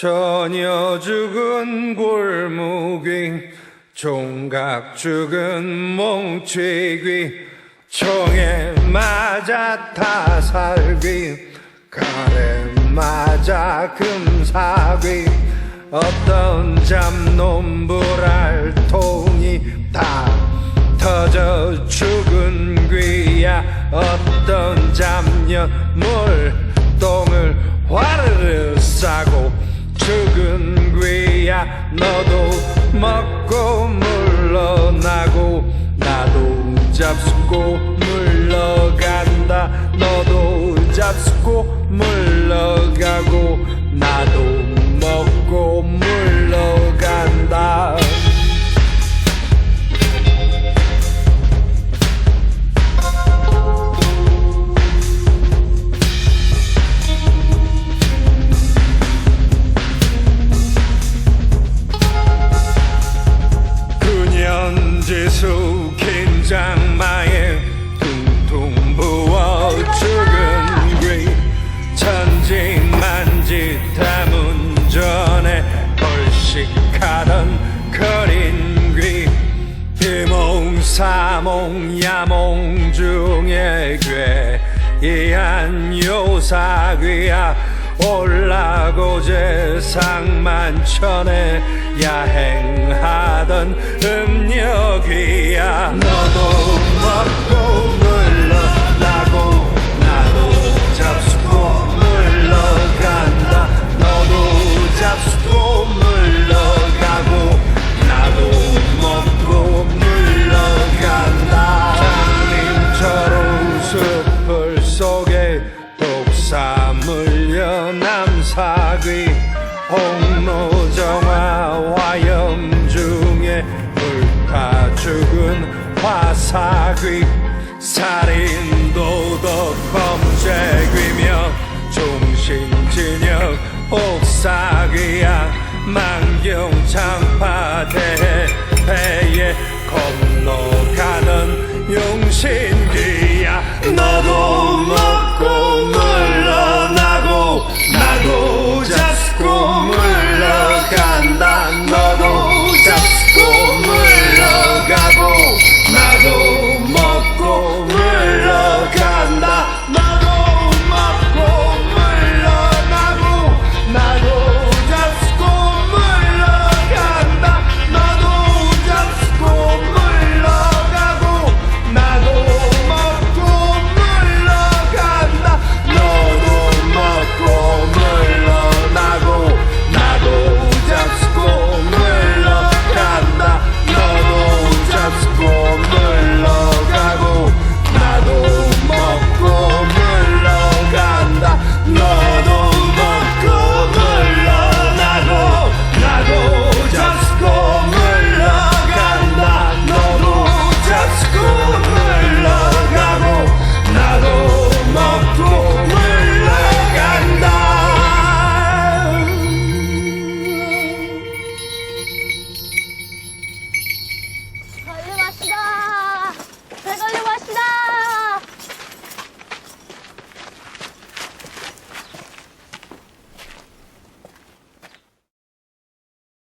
전혀 죽은 골무귀 종각 죽은 몽치귀 총에 맞아 타살귀 칼에 맞아 금사귀 어떤 잡놈 불알 통이 다 터져 죽은 귀야. 어떤 잡년 물 귀야 너도 먹고 물러나고 나도 잡수고 물러간다. 너도 잡수고 물러가고 나도 먹고 물러간다 사몽 야몽 중에 괴이한 요사귀야 올라고제 상만천에 야행하던 음녀귀야. 너도 먹고 죽은 화사귀 살인 도덕 범죄귀며 종신진역 옥사귀야 만경창파 대해 배에 건너가는 너도